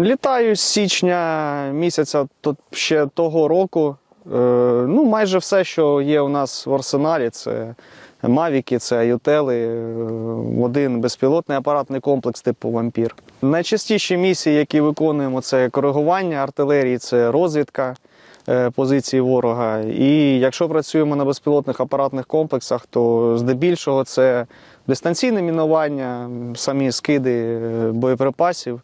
Літаю з січня місяця тут ще того року. Е, ну, майже все, що є у нас в арсеналі, це Мавіки, це Аютели, е, один безпілотний апаратний комплекс типу Вампір. Найчастіші місії, які виконуємо, це коригування артилерії, це розвідка е, позиції ворога. І якщо працюємо на безпілотних апаратних комплексах, то здебільшого це дистанційне мінування, самі скиди боєприпасів.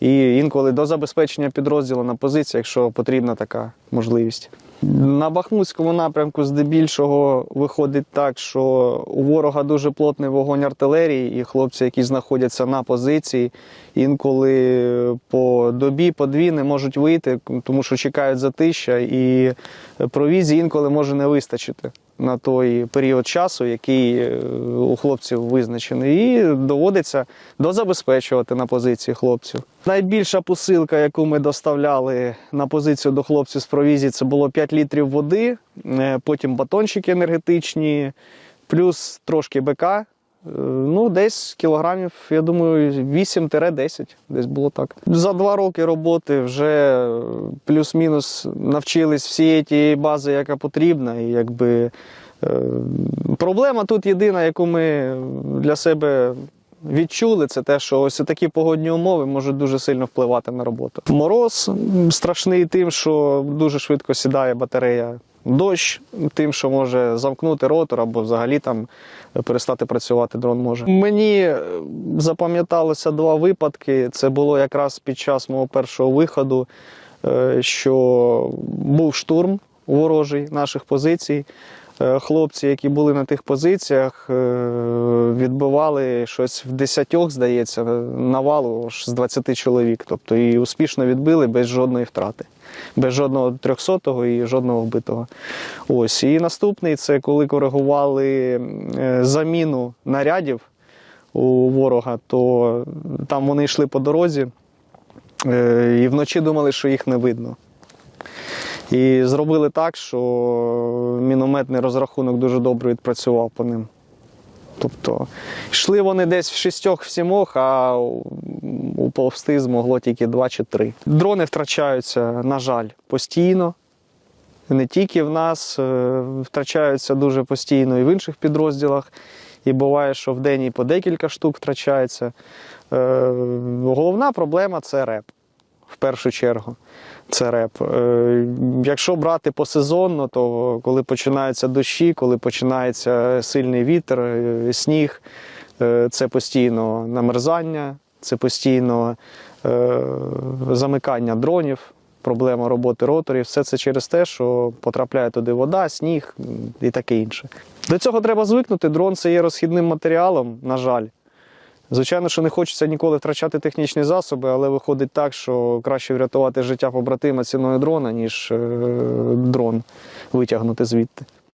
І інколи до забезпечення підрозділу на позиції, якщо потрібна така можливість. На Бахмутському напрямку здебільшого виходить так, що у ворога дуже плотний вогонь артилерії, і хлопці, які знаходяться на позиції, інколи по добі, по дві не можуть вийти, тому що чекають затища, і провізії інколи може не вистачити на той період часу, який е, у хлопців визначений, і доводиться дозабезпечувати на позиції хлопців. Найбільша посилка, яку ми доставляли на позицію до хлопців з провізії, це було 5 літрів води, е, потім батончики енергетичні, плюс трошки БК. Е, Ну, десь кілограмів, я думаю, 8-10, десь було так. За два роки роботи вже плюс-мінус навчились всієї тієї бази, яка потрібна. І якби е, проблема тут єдина, яку ми для себе відчули, це те, що ось такі погодні умови можуть дуже сильно впливати на роботу. Мороз страшний тим, що дуже швидко сідає батарея. Дощ тим, що може замкнути ротор або взагалі там перестати працювати дрон може. Мені е, запам'яталося два випадки. Це було якраз під час мого першого виходу, е, що був штурм ворожий наших позицій. Е, Хлопці, які були на тих позиціях, е, відбивали щось в десятьох, здається, навалу з 20 чоловік. Тобто і успішно відбили без жодної втрати, без жодного трьохсотого і жодного вбитого. Ось. І наступний це коли коригували е, заміну нарядів у ворога, то там вони йшли по дорозі і вночі думали, що їх не видно. І зробили так, що мінометний розрахунок дуже добре відпрацював по ним. Тобто йшли вони десь в шістьох в сімох, а уповзти змогло тільки два чи три. Дрони втрачаються, на жаль, постійно. Не тільки в нас, е, втрачаються дуже постійно і в інших підрозділах. І буває, що в день і по декілька штук втрачається. Е, Головна проблема це реп в першу чергу. Це реп. Е, Якщо брати посезонно, то коли починаються дощі, коли починається сильний вітер, е, сніг, е, це постійно намерзання, це постійно замикання дронів, проблема роботи роторів. Все це через те, що потрапляє туди вода, сніг і таке інше. До цього треба звикнути. Дрон це є розхідним матеріалом, на жаль. Звичайно, що не хочеться ніколи втрачати технічні засоби, але виходить так, що краще врятувати життя побратима ціною дрона, ніж е, дрон витягнути звідти.